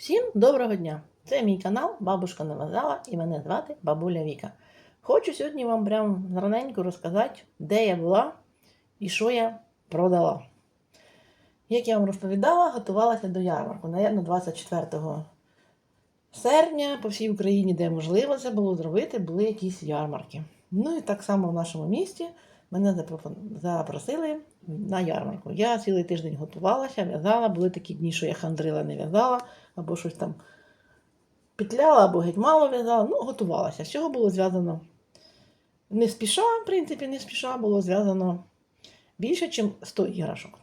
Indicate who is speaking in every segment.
Speaker 1: Всім доброго дня! Це мій канал Бабушка не вязала і мене звати Бабуля Віка. Хочу сьогодні вам прям раненько розказати, де я була і що я продала. Як я вам розповідала, готувалася до ярмарку. Наверно, 24 серпня по всій Україні, де можливо це було зробити, були якісь ярмарки. Ну і так само в нашому місті мене запросили на ярмарку. Я цілий тиждень готувалася, в'язала, були такі дні, що я хандрила, не в'язала, або щось там петляла, або геть мало в'язала. Ну, готувалася. З цього було зв'язано не спіша, в принципі, не спіша, було зв'язано більше, ніж 100 іграшок.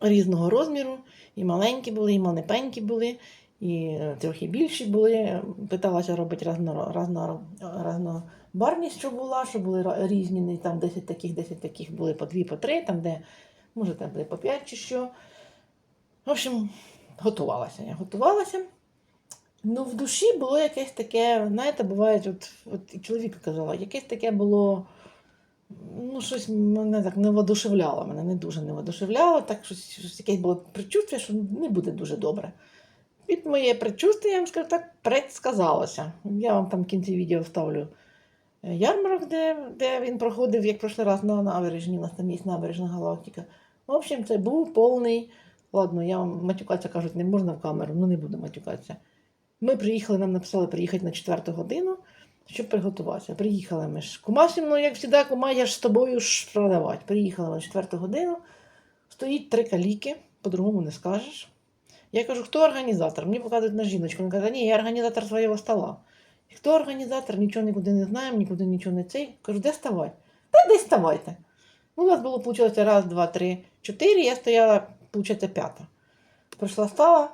Speaker 1: Різного розміру, і маленькі були, і маленькі були, і трохи більші були. Питалася робити разно, разно, разнобарність, що була, що були різні, там 10 таких, 10 таких були по 2, по 3, там, де, може, там були по 5 чи що. В общем, готувалася. Я готувалася. Ну, в душі було якесь таке, знаєте, буває, от, от і чоловіка казала, якесь таке було. Ну, щось мене так не воодушевляло, мене не дуже не воодушевляло, так щось, щось якесь було предчуття, що не буде дуже добре. Від моє предчуття, я вам скажу так, предсказалося. Я вам там в кінці відео вставлю е, ярмарок, де, де він проходив, як прошлий раз на набережні, у нас там є набережна галактика. В общем, це був повний. Ладно, я вам матюкатися кажуть, не можна в камеру, ну не буду матюкатися. Ми приїхали, нам написали приїхати на 4 годину, щоб приготуватися. Приїхали ми ж. Кума зі як завжди, кума, я ж з тобою ж продавати. Приїхали на 4 годину, стоїть три каліки, по-другому не скажеш. Я кажу, хто організатор? Мені показують на жіночку. Вона каже, ні, я організатор свого стола. Хто організатор? Нічого нікуди не знаємо, нікуди нічого не цей. Кажу, де ставати? Та десь ставайте. Ну, у нас було, виходить, раз, два, три, чотири, я стояла, виходить, п'ята. Прийшла, стала,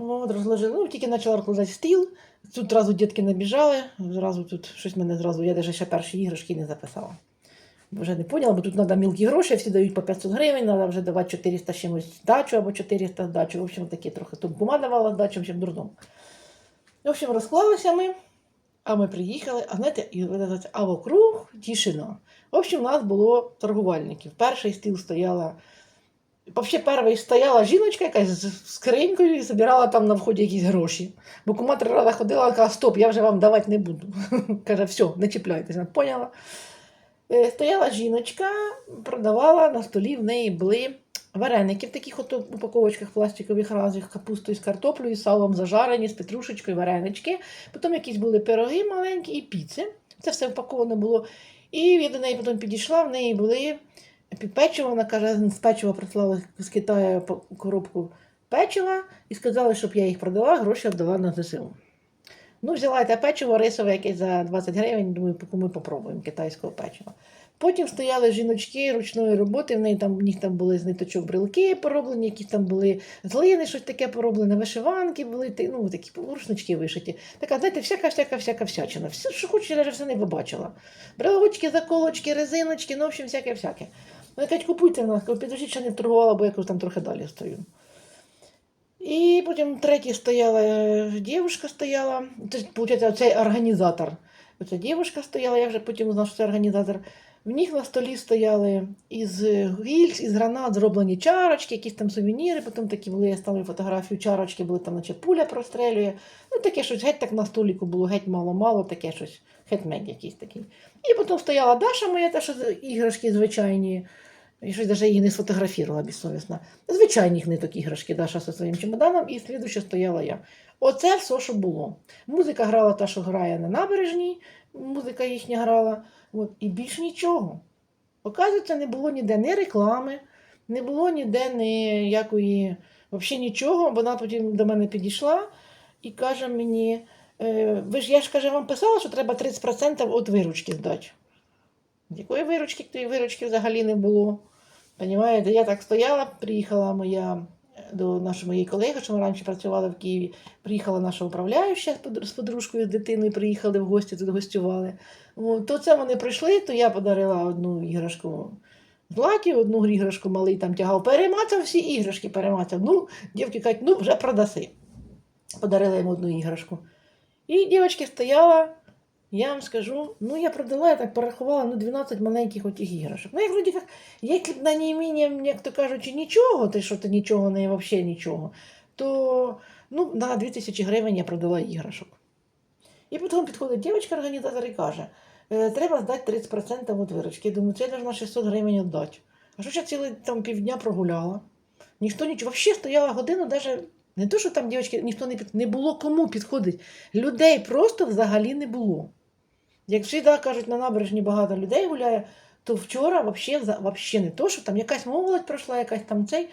Speaker 1: от, розложила, ну, тільки почала розкладати стіл. Тут одразу дітки набіжали, зразу тут щось мене зразу, я навіть ще перші іграшки не записала. Вже не поняла, бо тут треба мілкі гроші, всі дають по 500 гривень, треба вже давати 400 з чимось здачу або 400 здачу. В общем, такі трохи. Тут кума давала здачу, в общем, дурдом. В общем, розклалися ми, а ми приїхали, а знаєте, і а вокруг тишина. В общем, у нас було торгувальників. Перший стіл стояла. Взагалі, перший стояла жіночка якась з скринькою і збирала там на вході якісь гроші. Бо кума три рази ходила, каже, стоп, я вже вам давати не буду. Каже, все, не чіпляйтеся, поняла. Е, Стояла жіночка, продавала на столі, в неї були вареники в таких от упаковочках пластикових разних, капустою з картоплею, салом зажарені, з петрушечкою, варенички. Потім якісь були пироги маленькі і піци. Це все упаковано було. І я до неї потім підійшла, в неї були печиво, вона каже, з печива прислала з Китаю коробку печива і сказали, щоб я їх продала, гроші віддала на ЗСУ. Ну, взяла те печиво рисове якесь за 20 гривень, думаю, поки ми попробуємо китайського печива. Потім стояли жіночки ручної роботи, в неї там, в них там були з ниточок брелки пороблені, якісь там були з глини, щось таке пороблене, вишиванки були, ну, такі рушнички вишиті. Така, знаєте, всяка, всяка, всяка всячина. Все, що хочеш, я навіть все не побачила. Брелочки, заколочки, резиночки, ну, в общем, всяке, Вони кажуть, купуйте в нас, кажу, підождіть, ще не торгувала, бо я там трохи далі стою. І потім третій стояла е, дівчинка стояла, це, виходить, цей організатор. Оця дівчинка стояла, я вже потім знав, що це організатор. В них на столі стояли із гільз, із гранат зроблені чарочки, якісь там сувеніри, потім такі були, я ставлю фотографію чарочки, були там, наче пуля прострелює. Ну, таке щось, геть так на століку було, геть мало-мало, таке щось, хетмек якийсь такий. І потім стояла Даша моя, та що іграшки звичайні. Я щось навіть її не сфотографувала безсовісно. Звичайних ниток іграшки Даша зі своїм чемоданом, і слідуюча стояла я. Оце все, що було. Музика грала та, що грає на набережній, музика їхня грала. От, і більш нічого. Оказується, не було ніде ні реклами, не було ніде ніякої, взагалі нічого. Вона потім до мене підійшла і каже мені: «Е, ви ж я ж каже, вам писала, що треба 30% від виручки здати. Якої виручки, тої виручки взагалі не було. Понімаєте, я так стояла, приїхала моя до нашої моєї колеги, що ми раніше працювали в Києві. Приїхала наша управляюча з подружкою, з дитиною, приїхали в гості, тут гостювали. То це вони прийшли, то я подарила одну іграшку Златі, одну іграшку малий там тягав, перемацав всі іграшки, перемацав. Ну, дівки кажуть, ну вже продаси. Подарила йому одну іграшку. І дівчинка стояла, я вам скажу, ну я продала, я так порахувала, ну 12 маленьких отих іграшок. Ну, як вроді як, б на неіміння, як то кажучи, нічого, ти що ти нічого не взагалі нічого, то Ну, на 2000 гривень я продала іграшок. І потім підходить дівчинка-організатор і каже, «Е, треба здати 30% від виручки. Я думаю, це я должна 600 гривень віддати. А що я цілий там півдня прогуляла? Ніхто нічого. Взагалі стояла годину, навіть не то, що там дівчатки, ніхто не під... не було кому підходить. Людей просто взагалі не було. Як завжди кажуть, на набережні багато людей гуляє, то вчора взагалі не то, що там якась молодь пройшла, якась там цей.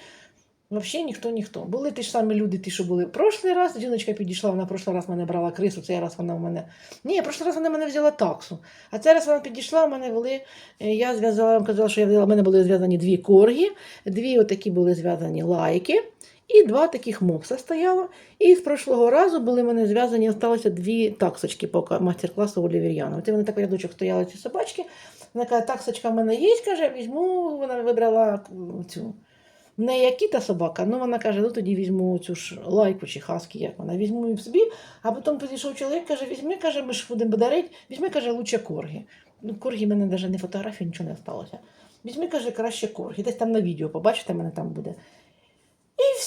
Speaker 1: Взагалі ніхто ніхто. Були ті ж самі люди, ті, що були в прошлий раз. Жіночка підійшла, вона прошлий раз мене брала крису, цей раз вона в мене. Ні, прошлий раз вона мене взяла таксу. А цей раз вона підійшла, в мене вели. е, Я зв'язала, казала, що я взяла, в мене були зв'язані дві коргі, дві отакі були зв'язані лайки. І два таких мопса стояло. І з прошлого разу були в мене зв'язані, залишилося дві таксочки по майстер-класу Олівір'яна. Вони так рядочок стояли ці собачки. Вона каже, таксочка в мене є, каже, візьму, вона вибрала цю. Не як кіта собака, ну вона каже, ну тоді візьму цю ж лайку чи хаски, як вона, візьму її собі, а потім підійшов чоловік, каже, візьми, каже, ми ж будемо дарити, візьми, каже, лучше корги. Ну, корги в мене навіть не фотографії, нічого не сталося. Візьми, каже, краще корги. Десь там на відео, побачите, мене там буде.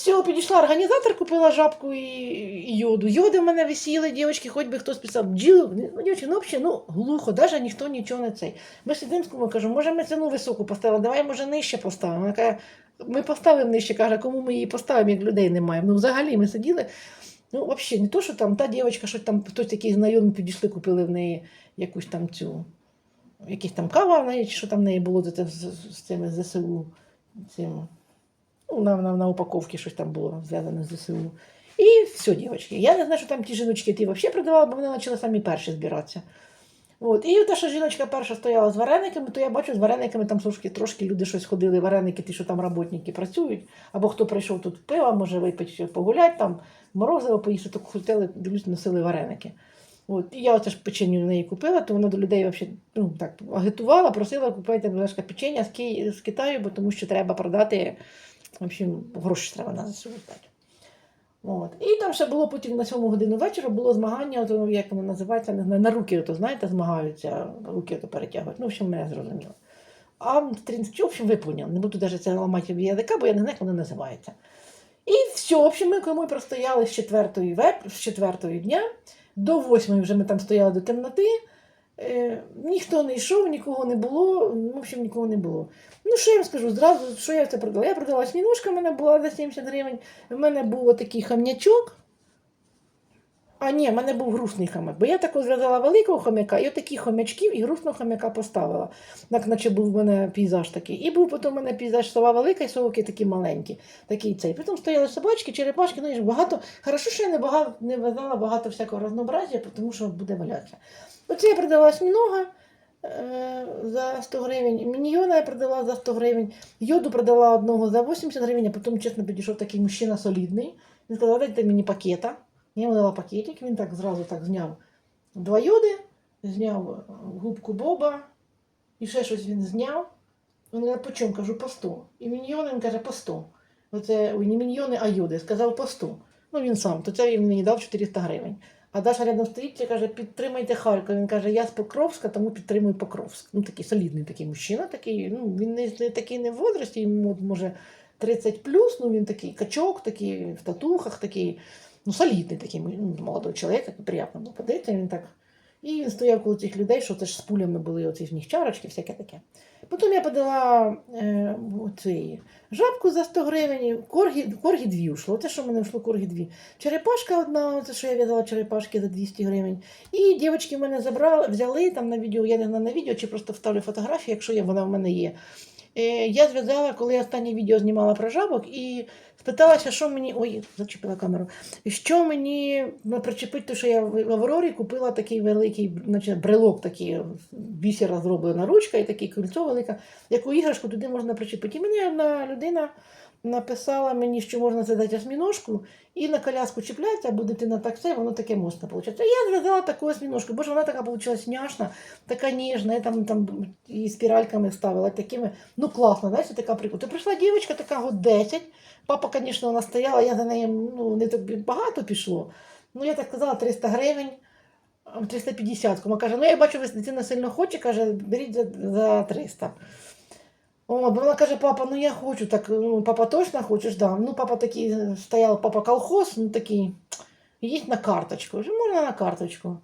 Speaker 1: Все, підійшла організатор, купила жабку і, йоду. Йоди в мене висіли, дівчатки, хоч би хтось писав, бджіли. Ну, дівчатки, ну взагалі, ну, глухо, навіть ніхто нічого не цей. Ми сидимо з кумою, кажу, може ми ціну високу поставили, давай, може, нижче поставимо. Вона каже, ми поставимо нижче, каже, кому ми її поставимо, як людей немає. Ну, взагалі, ми сиділи. Ну, взагалі, не то, що там та дівчинка, що там хтось такий знайомий підійшли, купили в неї якусь там цю, якісь там кава чи що там в неї було з цими ЗСУ. Цим. Ну, на, на, на упаковці щось там було зв'язане з ЗСУ. І все, дівчатки. Я не знаю, що там ті жіночки ті взагалі продавали, бо вони почали самі перші збиратися. От. І та, що жіночка перша стояла з варениками, то я бачу, з варениками там трошки, трошки люди щось ходили, вареники, ті, що там роботники працюють, або хто прийшов тут пива, може випити, погуляти, там морозиво поїсти, то хотіли, дивлюсь, носили вареники. От. І я оце ж печеню в неї купила, то вона до людей взагалі, ну, так, агітувала, просила купити печення з Китаю, бо тому що треба продати, в общем, гроші треба на ЗСУ. От. І там ще було потім на 7 годину вечора було змагання, ото, як воно називається, не знаю, на руки, ото, знаєте, змагаються, руки ото перетягують. Ну, в общем, мене зрозуміло. А в общем, ви. Не буду навіть це ламати язика, бо я не знаю, як воно називається. І все, в общем, ми кому простояли з четвертої, веп... з четвертої дня, до восьмої вже ми там стояли до темноти. Е, ніхто не йшов, нікого не було, в общем, нікого не було. Ну, що я вам скажу, зразу, що я це продала? Я продала смінушка, в мене була за 70 гривень. В мене був такий хам'ячок. А ні, в мене був грустний хам'як, бо я тако зв'язала великого хомяка, і отаких хомячків, і грустного хомяка поставила. Так, наче був в мене пейзаж такий. І був потім в мене пейзаж сова велика і совки такі маленькі. Такий цей. Потім стояли собачки, черепашки, ну і ж багато. Хорошо, що я не, багато, не в'язала багато всякого разнообразія, тому що буде валятися. Оце я продала осьмінога е, за 100 гривень. Міньйона я продала за 100 гривень. Йоду продала одного за 80 гривень, а потім, чесно, підійшов такий мужчина солідний. Він сказав, дайте мені пакета. Я йому дала пакетик, він так зразу так зняв два йоди, зняв губку Боба і ще щось він зняв. Він каже, по чому? Кажу, по 100. І міньйони він каже, по 100. Оце ой, не міньйони, а йоди. Сказав по 100. Ну він сам, то це він мені дав 400 гривень. А Даша рядом стоїть і каже, підтримайте Харків. Він каже, я з Покровська, тому підтримую Покровськ. Ну, такий солідний такий мужчина, такий, ну, він не, не такий не в возрасті, йому може 30 плюс, ну він такий качок, такий в татухах, такий, ну, солідний такий ну, молодий чоловік, приємно було подивитися, він так. І він стояв коло цих людей, що це ж з пулями були оці в них чарочки, всяке таке. Потім я подала е, оцей, жабку за 100 гривень, коргі, коргі дві ушло. Це що в мене йшло коргі дві. Черепашка одна, це що я в'язала черепашки за 200 гривень. І дівчатки в мене забрали, взяли там на відео, я не знаю на відео, чи просто вставлю фотографію, якщо є, вона в мене є. Е, я зв'язала, коли я останнє відео знімала про жабок, і спиталася, що мені. Ой, зачепила камеру. Що мені ну, причепити, то що я в Аврорі купила такий великий значить, брелок, такий бісера зроблена ручка і таке кільцо велике, яку іграшку туди можна причепити. І мені одна людина написала мені, що можна задати осьміножку, і на коляску чіпляється, або дитина так це, воно таке можна виходить. Я зв'язала таку осьміножку, бо ж вона така вийшла няшна, така ніжна, я там, там і спіральками вставила такими. Ну класно, знаєте, така прикольна. Прийшла дівчинка, така год 10. Папа, звісно, вона стояла, я за нею ну, не так багато пішло. Ну, я так казала, 300 гривень. 350. Кому каже, ну я бачу, ви дитина сильно хоче, каже, беріть за, за 300. О, бо вона каже, папа, ну я хочу так, ну папа точно хочеш, да. Ну, папа такий стояв, папа колхоз, ну такий їдь на карточку. Вже можна на карточку.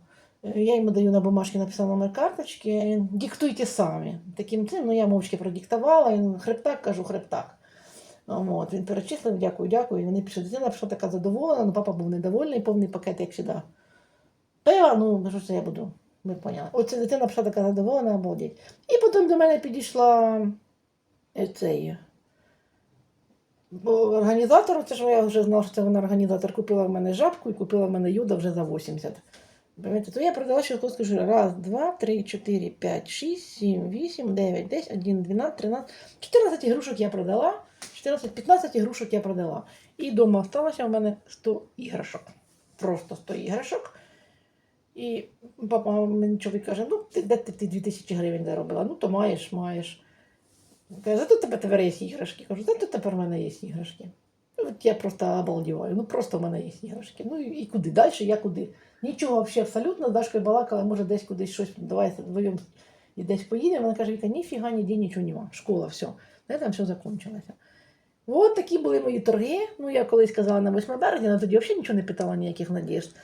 Speaker 1: Я йому даю на бумажці написав номер карточки, е, диктуйте самі. Таким цим, ну я мовчки продиктувала, він хребтак, кажу, хребтак. От, він перечислив, дякую, дякую. І вони пішли. Дитина пішла така задоволена, ну папа був недовольний, повний пакет, як завжди. Пива, ну, що це я буду. Ми поняли. Оце дитина пішла така задоволена, обалдеть. І потім до мене підійшла цей. Бо організатор, це ж я вже знав, що це вона організатор, купила в мене жабку і купила в мене юда вже за 80. Пам'ятаєте, то я продала щелковську жира. Раз, два, три, чотири, п'ять, шість, сім, вісім, дев'ять, десять, один, дванадцять, тринадцять. 14 ігрушок я продала. 14-15 ігрушок я продала. І вдома залишилося у мене 100 іграшок. Просто 100 іграшок. І папа мені чоловік каже: ну, ти, де ти ті 2000 гривень заробила? Ну, то маєш, маєш. Каже, зато тебе тепер є іграшки. Кажу, зато тепер в мене є іграшки. Ну, От я просто обалдіваю. Ну просто в мене є іграшки. Ну і, куди? Далі я куди? Нічого взагалі абсолютно. З Дашкою балакала, може десь кудись щось, давай вдвоєм і десь поїдемо. Вона каже, Віка, ніфіга, ніде нічого нема. Школа, все. На там все закончилося. От такі були мої торги. Ну, я колись казала на 8 березня, але тоді взагалі нічого не питала ніяких надіжд.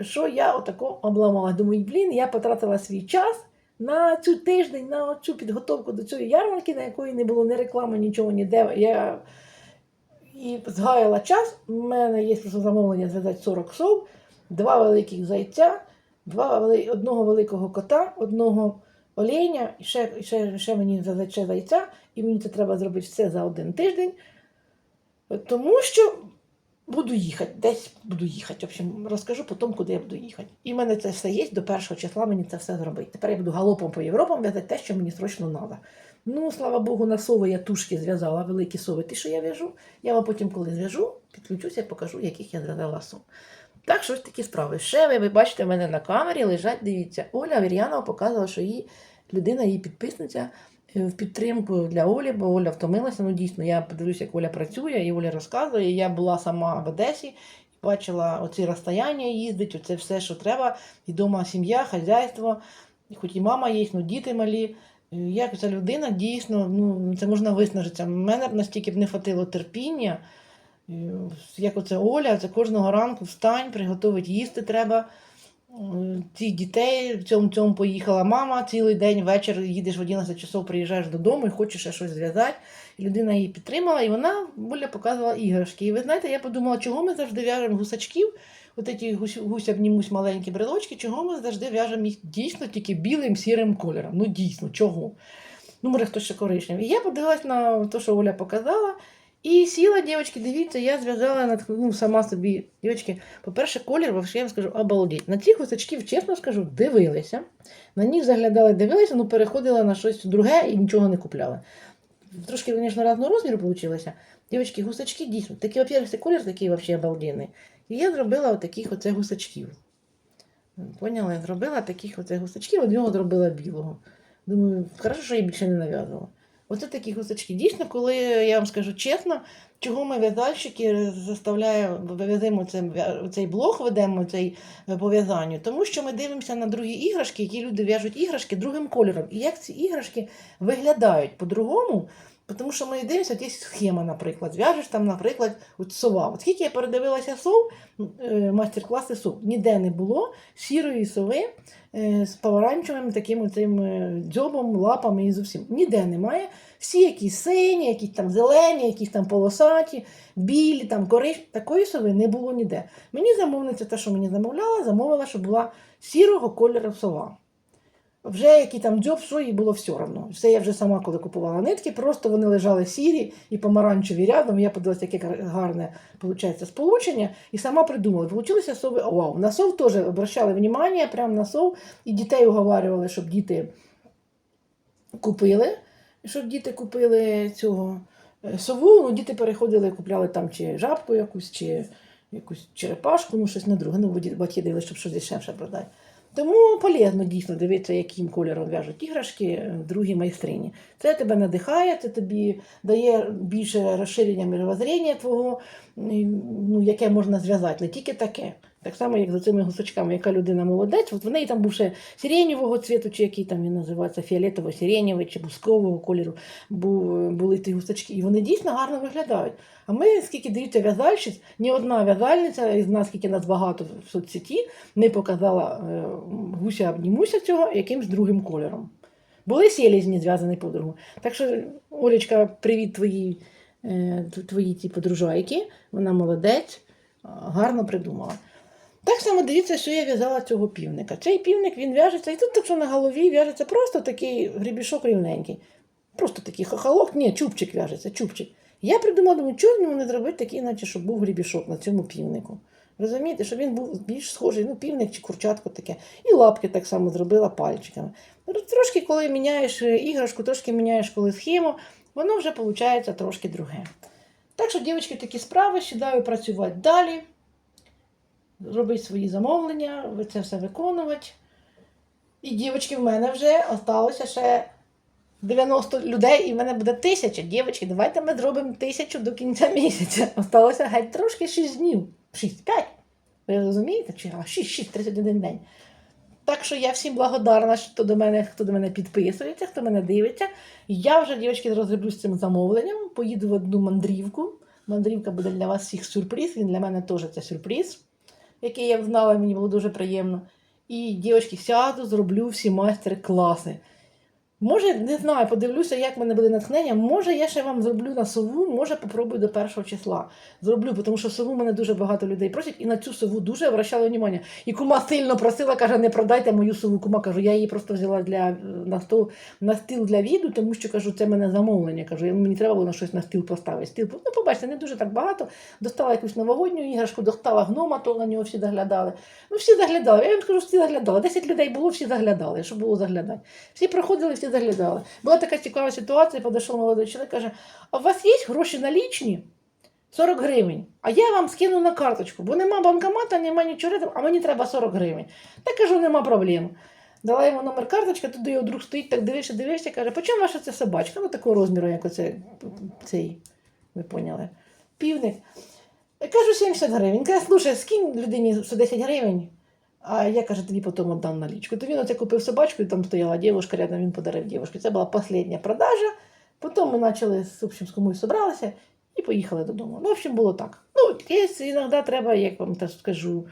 Speaker 1: Що я отако обламала. Думаю, блін, я потратила свій час на цю тиждень, на цю підготовку до цієї ярмарки, на якої не було ні реклами, нічого ніде. Я і згаяла час. У мене є замовлення зв'язати 40 сов, два великих зайця, два, одного великого кота, одного оленя, і ще, і ще, ще мені зв'язати зайця, і мені це треба зробити все за один тиждень. Тому що буду їхати, десь буду їхати. В общем, розкажу потім, куди я буду їхати. І в мене це все є, до першого числа мені це все зробити. Тепер я буду галопом по Європам в'язати те, що мені срочно треба. Ну, слава Богу, на сови я тушки зв'язала, великі сови, ті, що я в'яжу. Я вам потім, коли зв'яжу, підключуся, покажу, яких я зв'язала сум. Так, що ж такі справи. Ще ви, ви бачите, в мене на камері лежать, дивіться, Оля Вір'янова показувала, що її людина, її підписниця в підтримку для Олі, бо Оля втомилася. Ну, дійсно, я подивлюся, як Оля працює, і Оля розказує. Я була сама в Одесі, бачила оці розстояння їздить, оце все, що треба. І дома сім'я, хазяйство, хоч і мама є, ну діти малі. Е, Як ця людина дійсно, ну це можна виснажитися. Мене б настільки б не хватило терпіння. Е, Як оце Оля, це кожного ранку встань, приготувати їсти треба. Цих дітей в цьому цьому поїхала мама цілий день, вечір їдеш в 11 часов, приїжджаєш додому і хочеш ще щось зв'язати. Людина її підтримала, і вона Оля показувала іграшки. І ви знаєте, я подумала, чого ми завжди в'яжемо гусачків, от ці гусь, гусь обнімусь маленькі брелочки, чого ми завжди в'яжемо їх дійсно тільки білим сірим кольором. Ну дійсно, чого? Ну, може, хтось ще коричневий. І я подивилась на те, що Оля показала. І сіла, дівчатки, дивіться, я зв'язала ну, сама собі. Дівчатки, по-перше, колір, вообще, я вам скажу, обалдеть. На цих гусачків, чесно скажу, дивилися. На них заглядали, дивилися, ну переходила на щось друге і нічого не купляла. Трошки, звісно, різного розміру вийшло. Дівчатки, гусачки дійсно. Такі, во-первых, колір такий вообще обалденний. І я зробила отаких оце гусачків. Поняли? Зробила таких оце гусачків, од нього зробила білого. Думаю, хорошо, що я більше не нав'язувала. Оце такі гусачки. Дійсно, коли я вам скажу чесно, чого ми в'язальщики заставляємо, вивеземо цей, блог, ведемо цей пов'язання, тому що ми дивимося на другі іграшки, які люди в'яжуть іграшки другим кольором. І як ці іграшки виглядають по-другому. Тому що ми дивимося, от є схема, наприклад. Зв'яжеш там, наприклад, от сова. От скільки я передивилася сов, е, майстер-класи сов, ніде не було сірої сови з помаранчевим таким цим е, дзьобом, лапами і зовсім. Ніде немає. Всі якісь сині, якісь там зелені, якісь там полосаті, білі, там корич. Такої сови не було ніде. Мені замовниця, те, що мені замовляла, замовила, щоб була сірого кольору сова. Вже який там дзьоб, їй було все одно. Все я вже сама, коли купувала нитки, просто вони лежали сірі і помаранчеві рядом. Я подивилася, яке гарне виходить сполучення, і сама придумала. Получилися сови. Вау, на сов теж обращали внимання, прямо на сов, і дітей уговарювали, щоб діти купили, щоб діти купили цього е, сову. Ну, діти переходили, купляли там чи жабку якусь, чи якусь черепашку, ну щось на друге. Ну, батьки дивилися, щоб щось дешевше продати. Тому полезно дійсно дивитися, яким кольором в'яжуть іграшки е, другі майстрині. Це тебе надихає, це тобі дає більше розширення мировоззрення твого, ну, яке можна зв'язати, не тільки таке. Так само, як за цими гусачками, яка людина молодець, от в неї там був ще сиренєвого цвіту, чи який там він називається, фіолетово-сиренєвий чи бускового кольору були ті гусачки. І вони дійсно гарно виглядають. А ми, скільки дивіться в'язальщиць, ні одна в'язальниця із нас, скільки нас багато в соцсеті, не показала е, гуся обнімуся цього якимсь другим кольором. Були сілізні зв'язані подругу. Так що, Олечка, привіт твоїй, е, т- твоїй ті подружайки. Вона молодець, гарно придумала. Так само дивіться, що я в'язала цього півника. Цей півник він в'яжеться, і тут так що на голові в'яжеться просто такий грібішок рівненький. Просто такий хохолок, ні, чубчик в'яжеться, чубчик. Я придумала, думаю, чого не зробити такий, наче щоб був грібішок на цьому півнику. Розумієте, щоб він був більш схожий, ну, півник чи курчатко таке. І лапки так само зробила пальчиками. Трошки, коли міняєш е, іграшку, трошки міняєш коли схему, воно вже виходить трошки друге. Так що, дівчатки, такі справи, сідаю працювати далі, робити свої замовлення, це все виконувати. І дівчатки, в мене вже осталося ще 90 людей, і в мене буде тисяча. Дівчатки, давайте ми зробимо тисячу до кінця місяця. Осталося геть трошки 6 днів. 6, 5. Ви розумієте? Чи 6, 6, 31 день. Так що я всім благодарна, хто до мене, хто до мене підписується, хто мене дивиться. Я вже, дівчатки, розроблю з цим замовленням, поїду в одну мандрівку. Мандрівка буде для вас всіх сюрприз. Він для мене теж це сюрприз, який я знала, мені було дуже приємно. І, дівчатки, сяду, зроблю всі майстер-класи. Може, не знаю, подивлюся, як в мене буде натхнення. Може, я ще вам зроблю на сову, може, попробую до першого числа. Зроблю, тому що сову мене дуже багато людей просять, і на цю сову дуже обращали увагу. І кума сильно просила, каже, не продайте мою сову. Кума кажу, я її просто взяла для на стол на стіл для віду, тому що кажу, це мене замовлення. Кажу, мені треба було на щось на стіл поставити. Стіл, ну, побачите, не дуже так багато. Достала якусь новогодню іграшку, достала гнома, то на нього всі заглядали. Ну, всі заглядали. Я вам скажу, всі заглядали. Десять людей було, всі заглядали, що було заглядати. Всі проходили, всі заглядали. Була така цікава ситуація, підійшов молодий чоловік, каже: а у вас є гроші налічні? 40 гривень. А я вам скину на карточку, бо нема банкомата, нема нічого, а мені треба 40 гривень. Та кажу, нема проблем. Дала йому номер карточки, туди його друг стоїть, так дивишся, дивишся, каже, по чому ваша ця собачка? Ну, такого розміру, як оце, цей, ви поняли, півник. Я кажу, 70 гривень. Каже, слушай, скинь людині 110 гривень, а я каже, тобі потім віддам налічку. То він оце купив собачку, і там стояла дівчинка рядом, він подарив дівчинку. Це була остання продажа. Потім ми почали з общем, з комусь зібралися і поїхали додому. Ну, в общем, було так. Ну, іноді треба, як вам так скажу,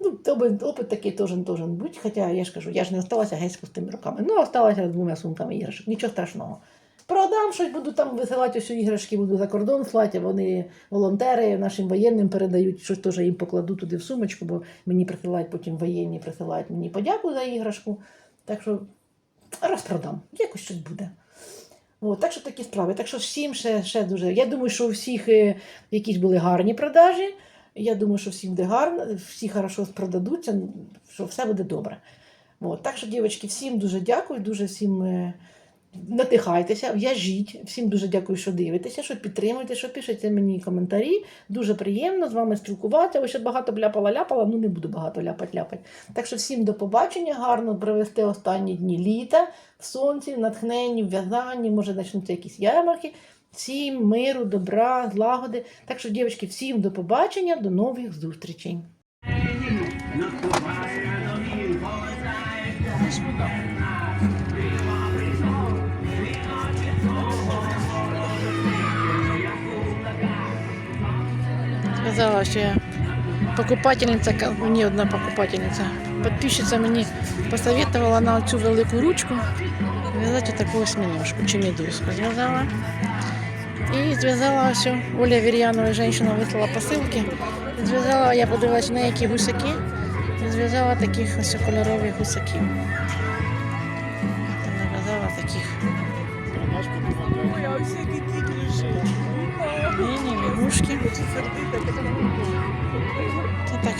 Speaker 1: ну, опит, такий теж должен бути. Хоча я ж кажу, я ж не осталася геть з пустими руками. Ну, осталася з двома сумками іграшок. Нічого страшного. Продам щось, буду там висилати усі іграшки, буду за кордон слати, вони волонтери нашим воєнним передають, щось теж їм покладу туди в сумочку, бо мені присилають потім воєнні, присилають мені подяку за іграшку. Так що розпродам, якось щось буде. От, так що такі справи. Так що всім ще, ще дуже. Я думаю, що у всіх е, якісь були гарні продажі. Я думаю, що всім буде гарно, всі хорошо продадуться, що все буде добре. От, так що, дівчатки, всім дуже дякую, дуже всім надихайтеся, в'яжіть. Всім дуже дякую, що дивитеся, що підтримуєте, що пишете мені коментарі. Дуже приємно з вами спілкуватися. Ось ще багато ляпала-ляпала, ну не буду багато ляпати-ляпати. Так що всім до побачення, гарно провести останні дні літа в сонці, в натхненні, в в'язанні, може почнуться якісь ярмарки. Всім миру, добра, злагоди. Так що, дівчатки, всім до побачення, до нових зустрічей. Сказала, що я покупательниця, мені одна покупательниця, підписчиця мені посоветувала на цю велику ручку зв'язати таку осьминожку чи медузку зв'язала. І зв'язала ось Оля Вір'янова, жінка вислала посилки. Зв'язала, я подивилася на які гусаки. Зв'язала таких ось кольорових гусаків. Там нав'язала таких. Ні, лягушки. Це так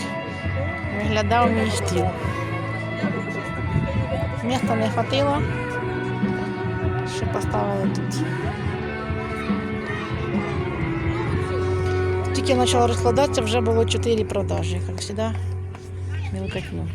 Speaker 1: виглядав мій стіл. Міста не хватило. Ще поставили тут. Тільки почало розкладатися, вже було 4 продажі, як завжди. Мілкотню.